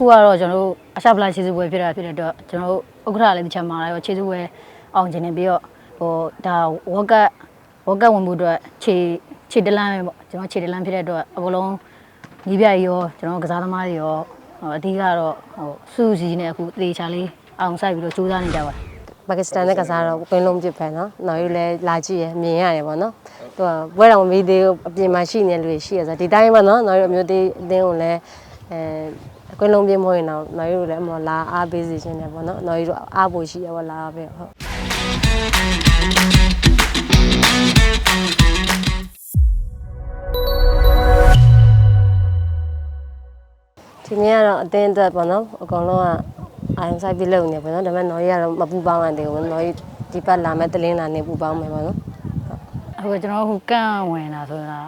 ခုကတော့ကျွန်တော်တို့အရှာဖလာခြေစုပွဲဖြစ်တာဖြစ်တဲ့အတွက်ကျွန်တော်တို့ဥက္ကဋ္ဌလည်းတစ်ချက်မှာရောခြေစုပွဲအောင်ကျင်နေပြီးတော့ဟိုဒါဝက်ကဝက်ကဝင်မှုအတွက်ခြေခြေတလန်းပဲပေါ့ကျွန်တော်ခြေတလန်းဖြစ်တဲ့အတွက်အကုန်လုံးညီပြရောကျွန်တော်ကစားသမားတွေရောအဓိကတော့ဟိုစူးစီးနဲ့အခုတေချာလေးအောင်ဆိုင်ပြီးတော့စူးစမ်းနေကြပါတယ်ပါကစ္စတန်နဲ့ကစားတော့ပင်လုံးပြစ်ပဲနော်။နောက်ရလဲလာကြည့်ရမြင်ရတယ်ပေါ့နော်။သူကပွဲတော်မီဒီအပြင်မှာရှိနေလူတွေရှိရဆိုဒီတိုင်းပါနော်။နောက်ရမျိုးသေးအသင်းကိုလည်းအဲ ကွင်းလုံးပြစ်မဟုတ်ရင်တော့နောက်ယူလည်းအမော်လာအားပေးစီခြင်းတယ်ပေါ့နော်နောက်ယူတော့အားဖို့ရှိရပေါ့လာအားပေးဟုတ်ဒီနေ့ကတော့အတင်းအတွက်ပေါ့နော်အကုန်လုံးကအာရုံစိုက်ပြီးလုပ်နေပေါ့နော်ဒါပေမဲ့နော်ကြီးကတော့မပူပေါင်းနိုင်သေးဘူးနော်ကြီးဒီပတ်လာမဲ့တလင်းလာနေပူပေါင်းမယ်ပေါ့နော်အခုကျွန်တော်ဟိုကန့်ဝင်တာဆိုတာ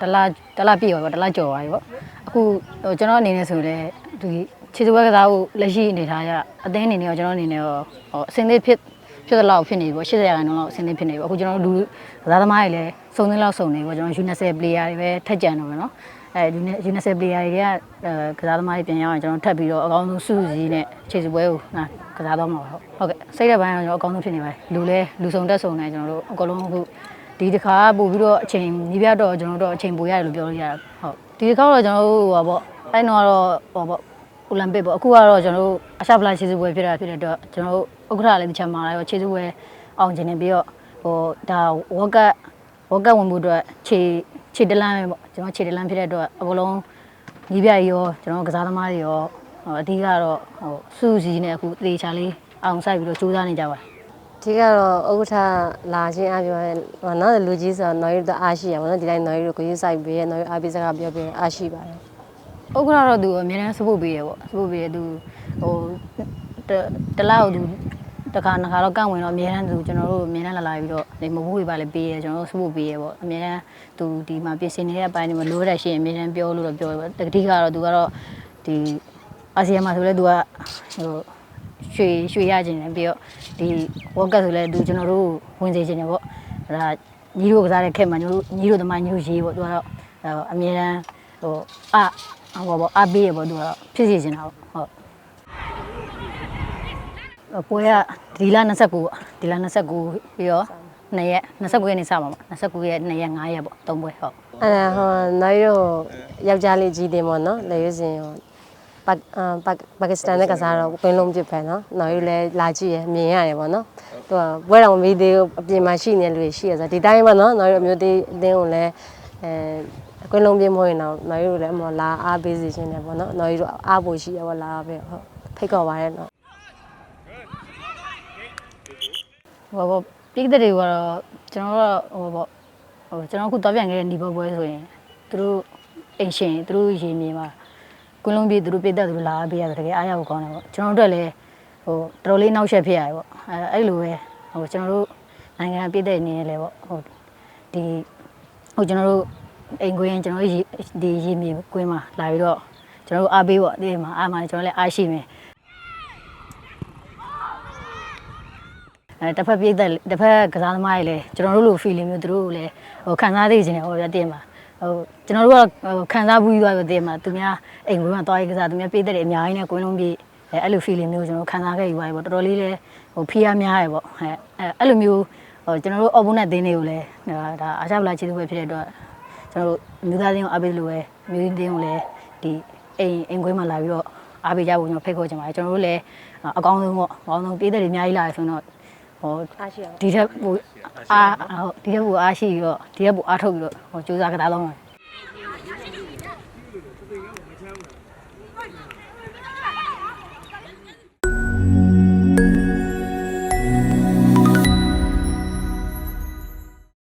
တလားတလားပြည့်ပါပေါ့တလားကြော်သွားပြီပေါ့အခုဟိုကျွန်တော်အနေနဲ့ဆိုလည်း ဒီခြေစပွဲကစားဖို့လက်ရှိအနေထားရအသင်းအနေနဲ့ရောကျွန်တော်အနေနဲ့ရောဟိုအစင်းသေးဖြစ်ဖြစ်တဲ့လောက်ဖြစ်နေပြီပေါ့80ရာခိုင်နှုန်းလောက်အစင်းသေးဖြစ်နေပြီအခုကျွန်တော်တို့လူကစားသမားတွေလည်းစုံသင်းလောက်စုံနေပြီပေါ့ကျွန်တော် U20 player တွေပဲထက်ကြံတော့မယ်နော်အဲ U20 player တွေကအဲကစားသမားတွေပြန်ရောက်ရင်ကျွန်တော်ထပ်ပြီးတော့အကောင်းဆုံးစုစည်းနဲ့ခြေစပွဲကိုနာကစားတော့မှာပါဟုတ်ဟုတ်ကဲ့စိတ်တဲ့ဘိုင်းကတော့ကျွန်တော်အကောင်းဆုံးဖြစ်နေပါတယ်လူလဲလူစုံတက်စုံနေကျွန်တော်တို့အကုန်လုံးအခုဒီတစ်ခါပို့ပြီးတော့အချိန်ညီပြတော့ကျွန်တော်တို့အချိန်ပိုရတယ်လို့ပြောလို့ရတယ်ဟုတ်ဒီတစ်ခါတော့ကျွန်တော်တို့ဟောပေါ့ အဲ့တော့တော့ဟောပေါ့အိုလံပစ်ပေါ့အခုကတော့ကျွန်တော်တို့အရှာဖလားခြေစုပွဲဖြစ်တာဖြစ်တဲ့အတွက်ကျွန်တော်တို့ဥက္ကဋ္ဌလည်းတစ်ချက်မှာလာရောခြေစုပွဲအောင်ကျင်နေပြီးတော့ဟိုဒါဝက်ကတ်ဝက်ကတ်ဝင်မှုအတွက်ခြေခြေတလန်းပဲပေါ့ကျွန်တော်ခြေတလန်းဖြစ်တဲ့အတွက်အကုန်လုံးညီပြကြီးရောကျွန်တော်ကစားသမားတွေရောဟိုအဓိကတော့ဟိုစူးစီနဲ့အခုသေချာလေးအောင်ဆိုင်ပြီးတော့ကြိုးစားနေကြပါတယ်ဒီကတော့ဥက္ကဋ္ဌလာချင်းအားပြောရဲဟောနော်လူကြီးဆိုတော့နော်ကြီးတော့အားရှိရပါတော့ဒီတိုင်းနော်ကြီးတို့ကိုကြီးစိုက်ပေးရနော်ကြီးအားပေးစကားပြောပြအားရှိပါတယ် ဥက္ကဋ္ဌတော့သူအများနဲ့စပုတ်ပေးရပေါ့စပုတ်ပေးရသူဟိုတတလားကိုသူတခါနှစ်ခါတော့ကန့်ဝင်တော့အများနဲ့သူကျွန်တော်တို့အများနဲ့လာလာပြီးတော့ဒီမဟုတ်ဘူးပါလေပေးရကျွန်တော်တို့စပုတ်ပေးရပေါ့အများနဲ့သူဒီမှာပြင်ဆင်နေတဲ့အပိုင်းတွေမှာလိုရတဲ့ရှရင်အများနဲ့ပြောလို့တော့ပြောရပေါ့တတိကတော့သူကတော့ဒီအာဆီယံမှာဆိုလဲသူကဟိုရွှေရွှေရခြင်းတယ်ပြီးတော့ဒီဝက်ကတ်ဆိုလဲသူကျွန်တော်တို့ဝင်စေခြင်းတယ်ပေါ့ဒါညီတို့ကစားတဲ့ခက်မှာညီတို့ညီတို့သမိုင်းညီတို့ရေးပေါ့သူကတော့အများနဲ့ဟိုအ ဟောပေါ့အပေးရပေါ့သူကတော့ဖြစ်စီနေတာပေါ့ဟုတ်အပွဲကဒီလ29ပေါ့ဒီလ29ပြီးတော့2ရက်29ရက်နေစပါမှာ29ရက်2ရက်5ရက်ပေါ့သုံးပွဲဟုတ်အဲ့ဒါဟောနော်ကြီးတို့ယောက်ျားလေးကြီးတင်ပေါ့နော်လေရွစင်ဟောပါအာပါကစ္စတန်နဲ့ကစားတော့ကွင်းလုံးပြစ်ပဲနော်နော်ကြီးလည်းလာကြည့်ရမြင်ရတယ်ပေါ့နော်သူကဘွဲတော်မီသေးဘူးအပြင်မှာရှိနေလူတွေရှိရဆိုဒီတိုင်းပေါ့နော်နော်ကြီးအမျိုးသေးအတင်းကိုလည်းအဲ ကွင်းလုံးပြစ်မဟုတ်ရင်တော့နော်ကြီးတို့လည်းအမော်လာအားပေးစီခြင်းတယ်ပေါ့နော်နော်ကြီးတို့အားဖို့ရှိရပေါ့လာအားပေးဟုတ်ဖိတ်ခေါ်ပါရဲနော်ဟောပေါ့ပြည်သက်တွေကတော့ကျွန်တော်တို့ဟောပေါ့ဟိုကျွန်တော်အခုတော့ပြန်ခဲ့တဲ့ညီဘပွဲဆိုရင်သူတို့အိမ်ရှင်သူတို့ရေမြေမှာကွန်းလုံးပြည်သူတို့ပြည်သက်သူတို့လာပေးရတယ်တကယ်အားရဖို့ကောင်းတယ်ပေါ့ကျွန်တော်တို့လည်းဟိုတော်တော်လေးနောက်ဆက်ဖြစ်ရတယ်ပေါ့အဲအဲ့လိုပဲဟိုကျွန်တော်တို့နိုင်ငံပြည်သက်အနေနဲ့လည်းပေါ့ဟိုဒီဟိုကျွန်တော်တို့ အိမ်ကွင်းကျွန်တော်တို့ရေဒီရေမြေကွင်းမှာလာပြီးတော့ကျွန်တော်တို့အားပေးပေါ့ဒီမှာအားမှာကျွန်တော်လည်းအားရှိမယ်အဲတစ်ဖက်ပြည့်တဲ့တစ်ဖက်ကစားသမားတွေလည်းကျွန်တော်တို့လို feeling မျိုးသူတို့လည်းဟိုခံစားသိချင်တယ်ဟိုပြတင်ပါဟိုကျွန်တော်တို့ကဟိုခံစားဘူးသွားပြတင်ပါသူများအိမ်ကွင်းမှာသွားရေးကစားသူများပြည့်တဲ့အများကြီးနဲ့ကွင်းလုံးပြည့်အဲအဲ့လို feeling မျိုးကျွန်တော်ခံစားခဲ့ယူပါပြီပေါ့တော်တော်လေးလည်းဟိုဖီးအားများရပေါ့အဲအဲ့လိုမျိုးဟိုကျွန်တော်တို့ opponent တင်းတွေကိုလည်းဒါအားချပလာချေသူပဲဖြစ်တဲ့အတွက် ကျွန်တော်တို့မြို့သားတင်းကိုအားပေးလို့ပဲမြို့တင်းတင်းကိုလည်းဒီအိမ်အိမ်ကွင်းမှာလာပြီးတော့အားပေးကြဖို့ကျွန်တော်ဖိတ်ခေါ်ချင်ပါတယ်ကျွန်တော်တို့လည်းအကောင်းဆုံးပေါ့အကောင်းဆုံးပြည့်တဲ့တွေအများကြီးလာရဆိုတော့ဟိုအားရှိရပါဒီထက်ပိုအားဟုတ်ဒီထက်ပိုအားရှိပြီးတော့ဒီထက်ပိုအားထုတ်ပြီးတော့ဟိုစူးစမ်းကြတာတော့မယ်